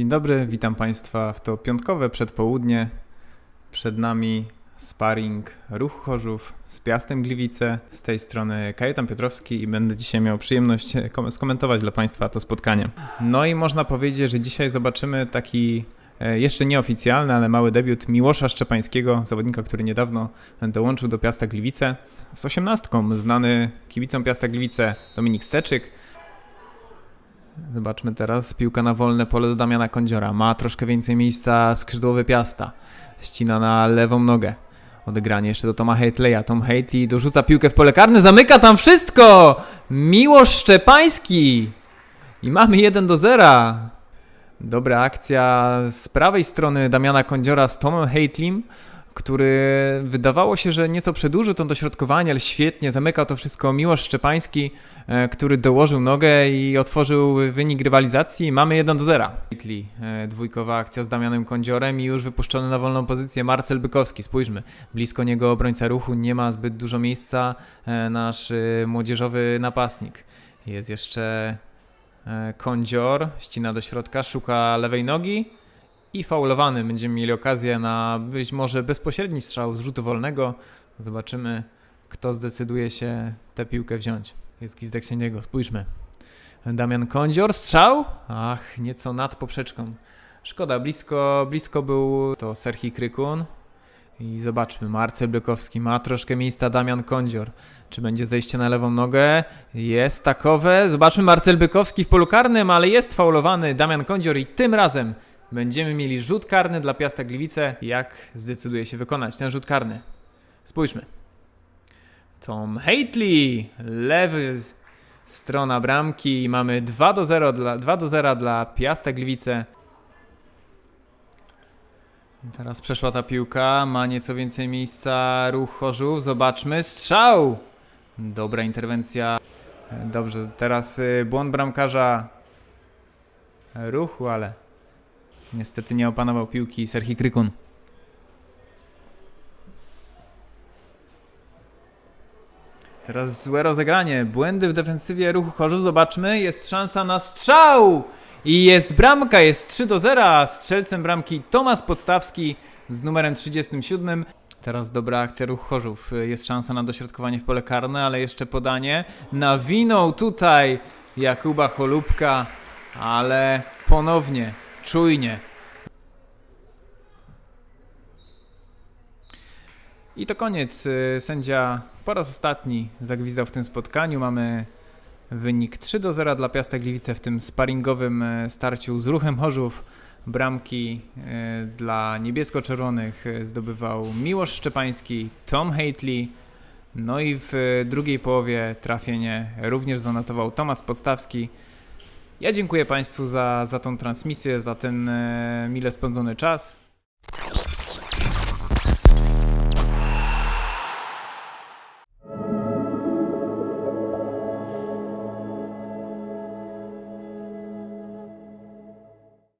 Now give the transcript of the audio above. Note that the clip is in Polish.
Dzień dobry, witam Państwa w to piątkowe przedpołudnie. Przed nami sparring Ruch Chorzów z Piastem Gliwice. Z tej strony Kajetan Piotrowski i będę dzisiaj miał przyjemność kom- skomentować dla Państwa to spotkanie. No i można powiedzieć, że dzisiaj zobaczymy taki e, jeszcze nieoficjalny, ale mały debiut Miłosza Szczepańskiego, zawodnika, który niedawno dołączył do Piasta Gliwice. Z osiemnastką znany kibicom Piasta Gliwice Dominik Steczyk. Zobaczmy teraz. Piłka na wolne pole do Damiana Kądziora. Ma troszkę więcej miejsca skrzydłowy Piasta. Ścina na lewą nogę. Odegranie jeszcze do Toma Hateleya. Tom Hatley dorzuca piłkę w pole karne. Zamyka tam wszystko! Miłosz Szczepański! I mamy 1 do 0. Dobra akcja z prawej strony Damiana Kądziora z Tomem Hatleym, który wydawało się, że nieco przedłużył to dośrodkowanie, ale świetnie zamykał to wszystko Miłosz Szczepański, e, który dołożył nogę i otworzył wynik rywalizacji. Mamy 1 do 0. Hatley, e, dwójkowa akcja z Damianem Kądziorem i już wypuszczony na wolną pozycję Marcel Bykowski. Spójrzmy, blisko niego obrońca ruchu, nie ma zbyt dużo miejsca e, nasz młodzieżowy napastnik. Jest jeszcze Kądzior, ścina do środka, szuka lewej nogi i faulowany. Będziemy mieli okazję na być może bezpośredni strzał z rzutu wolnego. Zobaczymy, kto zdecyduje się tę piłkę wziąć. Jest gwizdek sędziego, spójrzmy. Damian Kądzior, strzał? Ach, nieco nad poprzeczką. Szkoda, blisko, blisko był to Serhi Krykun. I zobaczmy, Marcel Blykowski ma troszkę miejsca, Damian Kądzior. Czy będzie zejście na lewą nogę? Jest takowe. Zobaczmy, Marcel Bykowski w polu karnym, ale jest faulowany Damian Kądzior i tym razem będziemy mieli rzut karny dla Piasta Gliwice. Jak zdecyduje się wykonać ten rzut karny? Spójrzmy. Tom Hatley, lewy strona bramki. Mamy 2 do 0 dla, 2 do 0 dla Piasta Gliwice. Teraz przeszła ta piłka, ma nieco więcej miejsca ruch Chorzów. Zobaczmy, strzał! Dobra interwencja. Dobrze, teraz y, błąd bramkarza ruchu, ale niestety nie opanował piłki Serhi Krykun. Teraz złe rozegranie, błędy w defensywie ruchu Chorzów. Zobaczmy, jest szansa na strzał! I jest bramka, jest 3 do 0. Strzelcem bramki Tomasz Podstawski z numerem 37. Teraz dobra akcja ruch Chorzów. Jest szansa na dośrodkowanie w pole karne, ale jeszcze podanie. Nawinął tutaj Jakuba Cholubka, ale ponownie, czujnie. I to koniec. Y, Sędzia po raz ostatni zagwizdał w tym spotkaniu. Mamy wynik 3 do 0 dla Piasta Gliwice w tym sparingowym e, starciu z ruchem Chorzów. Bramki e, dla niebiesko-czerwonych zdobywał Miłosz Szczepański, Tom Hatley. No i w drugiej połowie trafienie również zanotował Tomasz Podstawski. Ja dziękuję Państwu za, za tą transmisję, za ten e, mile spędzony czas.